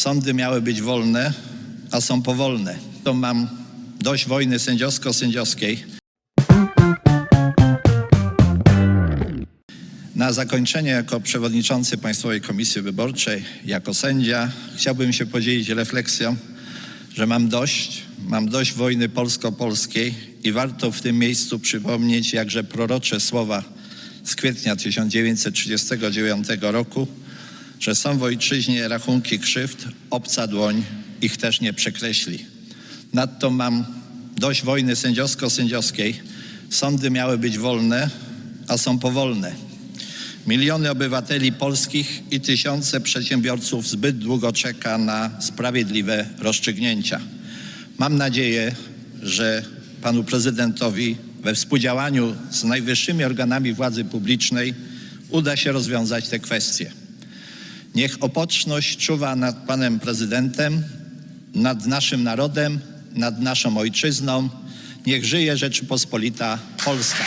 Sądy miały być wolne, a są powolne. To mam dość wojny sędziowsko-sędziowskiej. Na zakończenie, jako przewodniczący Państwowej Komisji Wyborczej, jako sędzia, chciałbym się podzielić refleksją, że mam dość, mam dość wojny polsko-polskiej i warto w tym miejscu przypomnieć jakże prorocze słowa z kwietnia 1939 roku, że są w ojczyźnie rachunki krzywd, obca dłoń ich też nie przekreśli. Nadto mam dość wojny sędziowsko-sędziowskiej. Sądy miały być wolne, a są powolne. Miliony obywateli polskich i tysiące przedsiębiorców zbyt długo czeka na sprawiedliwe rozstrzygnięcia. Mam nadzieję, że panu prezydentowi we współdziałaniu z najwyższymi organami władzy publicznej uda się rozwiązać te kwestie. Niech opoczność czuwa nad panem prezydentem, nad naszym narodem, nad naszą ojczyzną. Niech żyje Rzeczypospolita Polska.